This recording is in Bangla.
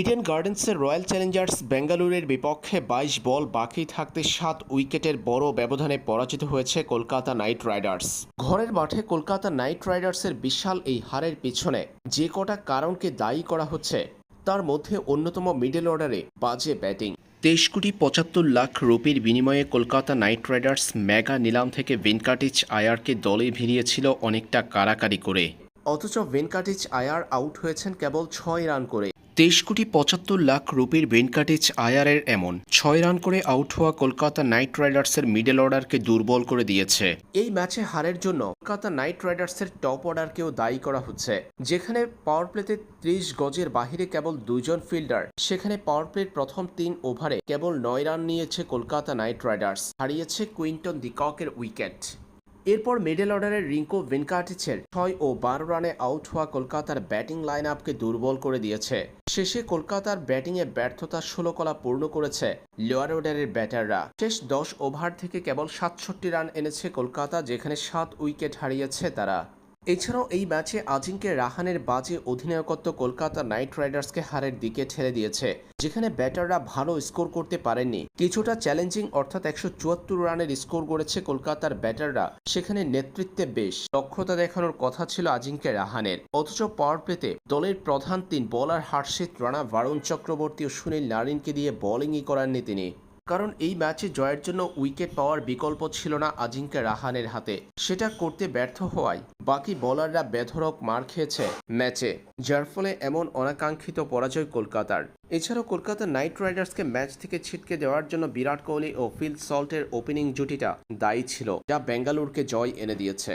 ইডেন গার্ডেন্সের রয়্যাল চ্যালেঞ্জার্স বেঙ্গালুরের বিপক্ষে বাইশ বল বাকি থাকতে সাত উইকেটের বড় ব্যবধানে পরাজিত হয়েছে কলকাতা নাইট রাইডার্স। ঘরের মাঠে কলকাতা নাইট রাইডার্সের বিশাল এই হারের পিছনে যে কটা কারণকে দায়ী করা হচ্ছে, তার মধ্যে অন্যতম মিডল অর্ডারে বাজে ব্যাটিং তেইশ কোটি পঁচাত্তর লাখ রুপির বিনিময়ে কলকাতা নাইট রাইডার্স মেগা নিলাম থেকে ভেনকাটিচ আয়ারকে দলে ভিড়িয়েছিল অনেকটা কারাকারি করে। অথচ ভেনকাটিচ আয়ার আউট হয়েছেন কেবল ছয় রান করে। তেইশ কোটি পঁচাত্তর লাখ রুপির ভেনকাটিচ আয়ারের এমন। ছয় রান করে আউট হওয়া কলকাতা নাইট রাইডার্সের মিডল অর্ডারকে দুর্বল করে দিয়েছে। এই ম্যাচে হারের জন্য কলকাতা নাইট রাইডার্সের টপ অর্ডারকেও দায়ী করা হচ্ছে। যেখানে পাওয়ার প্লেতে ত্রিশ গজের বাহিরে কেবল দুজন ফিল্ডার, সেখানে পাওয়ার প্লের প্রথম তিন ওভারে কেবল নয় রান নিয়েছে কলকাতা নাইট রাইডার্স। হারিয়েছে কুইন্টন দিককের উইকেট। এরপর মিডল অর্ডারের রিঙ্কো ভেনকাটিচের ছয় ও বারো রানে আউট হওয়া কলকাতার ব্যাটিং লাইন আপকে দুর্বল করে দিয়েছে। শেষে কলকাতার ব্যাটিংয়ে ব্যর্থতা ষোলো কলা পূর্ণ করেছে লোয়ার অর্ডারের ব্যাটাররা শেষ দশ ওভার থেকে কেবল সাতষট্টি রান এনেছে কলকাতা, যেখানে সাত উইকেট হারিয়েছে তারা। এছাড়াও এই ম্যাচে আজিঙ্কে রাহানের বাজে অধিনায়কত্ব কলকাতা নাইট রাইডার্সকে হারের দিকে ঠেলে দিয়েছে, যেখানে ব্যাটাররা ভালো স্কোর করতে পারেননি। কিছুটা চ্যালেঞ্জিং অর্থাৎ একশো চুয়াত্তর রানের স্কোর করেছে কলকাতার ব্যাটাররা, সেখানে নেতৃত্বে বেশ। দক্ষতা দেখানোর কথা ছিল আজিঙ্কে রাহানের। অথচ পাওয়ার প্লেতে দলের প্রধান তিন বোলার হার্ষিত রানা, বারুণ চক্রবর্তী ও সুনীল নারিনকে দিয়ে বোলিংই করাননি তিনি। কারণ এই ম্যাচে জয়ের জন্য উইকেট পাওয়ার বিকল্প ছিল না আজিঙ্কা রাহানের হাতে। সেটা করতে ব্যর্থ হওয়ায় বাকি বোলাররা বেধরক মার খেয়েছে ম্যাচে, যার ফলে এমন অনাকাঙ্ক্ষিত পরাজয় কলকাতার। এছাড়াও কলকাতা নাইট রাইডার্সকে ম্যাচ থেকে ছিটকে দেওয়ার জন্য বিরাট কোহলি ও ফিল সল্টের ওপেনিং জুটিটা দায়ী ছিল, যা বেঙ্গালুরুকে জয় এনে দিয়েছে।